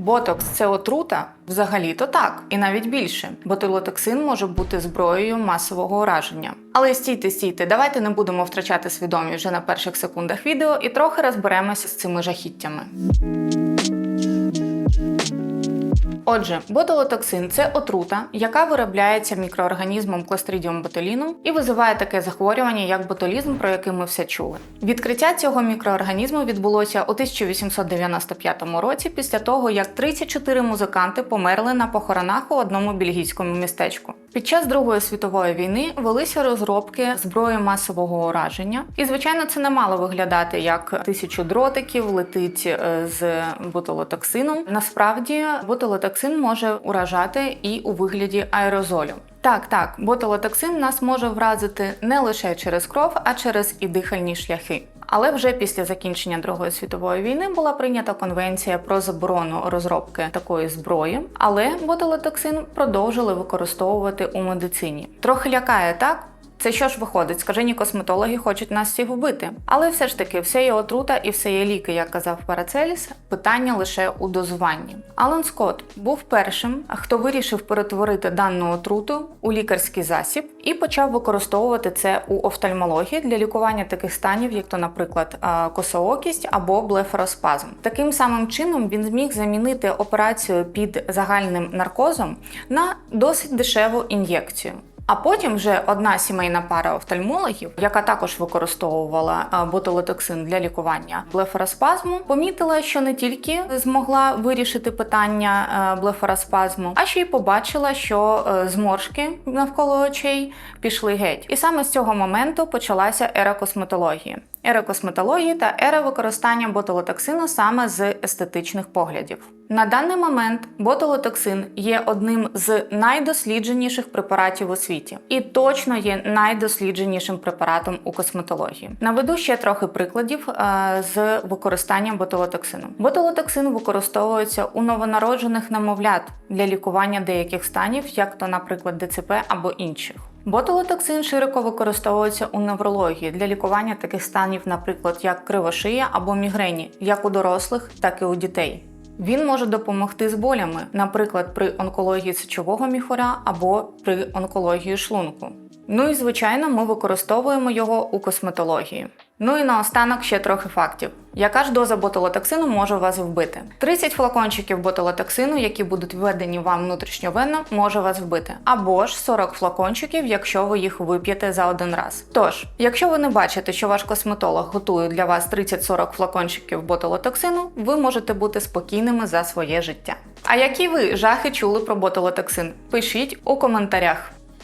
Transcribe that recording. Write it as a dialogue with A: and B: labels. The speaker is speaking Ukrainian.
A: Ботокс це отрута? Взагалі-то так, і навіть більше. Ботулотоксин може бути зброєю масового ураження. Але стійте, стійте, давайте не будемо втрачати свідомість вже на перших секундах відео і трохи розберемося з цими жахіттями. Отже, ботулотоксин це отрута, яка виробляється мікроорганізмом кластридіум botulinum і визиває таке захворювання, як ботулізм, про який ми все чули. Відкриття цього мікроорганізму відбулося у 1895 році, після того як 34 музиканти померли на похоронах у одному бельгійському містечку. Під час Другої світової війни велися розробки зброї масового ураження, і звичайно, це не мало виглядати як тисячу дротиків летить е, з бутилотоксином. Насправді бутилотоксин може уражати і у вигляді аерозолю. Так, так, ботулотоксин нас може вразити не лише через кров, а через і дихальні шляхи. Але вже після закінчення Другої світової війни була прийнята конвенція про заборону розробки такої зброї, але ботулотоксин продовжили використовувати у медицині. Трохи лякає так. Це що ж виходить? Скажені косметологи хочуть нас всіх вбити. Але все ж таки, все є отрута і все є ліки, як казав Парацеліс. Питання лише у дозуванні. Алан Скотт був першим, хто вирішив перетворити дану отруту у лікарський засіб і почав використовувати це у офтальмології для лікування таких станів, як то, наприклад, косоокість або блефароспазм. Таким самим чином він зміг замінити операцію під загальним наркозом на досить дешеву ін'єкцію. А потім вже одна сімейна пара офтальмологів, яка також використовувала ботулотоксин для лікування блефароспазму, помітила, що не тільки змогла вирішити питання блефароспазму, а ще й побачила, що е, зморшки навколо очей пішли геть. І саме з цього моменту почалася ера косметології. Ера косметології та ера використання ботулотоксину саме з естетичних поглядів. На даний момент ботулотоксин є одним з найдослідженіших препаратів у світі і точно є найдослідженішим препаратом у косметології. Наведу ще трохи прикладів е, з використанням ботулотоксину. Ботулотоксин використовується у новонароджених немовлят для лікування деяких станів, як то, наприклад, ДЦП або інших. Ботулотоксин широко використовується у неврології для лікування таких станів, наприклад, як кривошия або мігрені, як у дорослих, так і у дітей. Він може допомогти з болями, наприклад, при онкології сечового міхура або при онкології шлунку. Ну і звичайно, ми використовуємо його у косметології. Ну і наостанок ще трохи фактів. Яка ж доза ботулотоксину може вас вбити? 30 флакончиків ботулотоксину, які будуть введені вам внутрішньовенно, може вас вбити. Або ж 40 флакончиків, якщо ви їх вип'єте за один раз. Тож, якщо ви не бачите, що ваш косметолог готує для вас 30-40 флакончиків ботулотоксину, ви можете бути спокійними за своє життя. А які ви жахи чули про ботулотоксин? Пишіть у коментарях.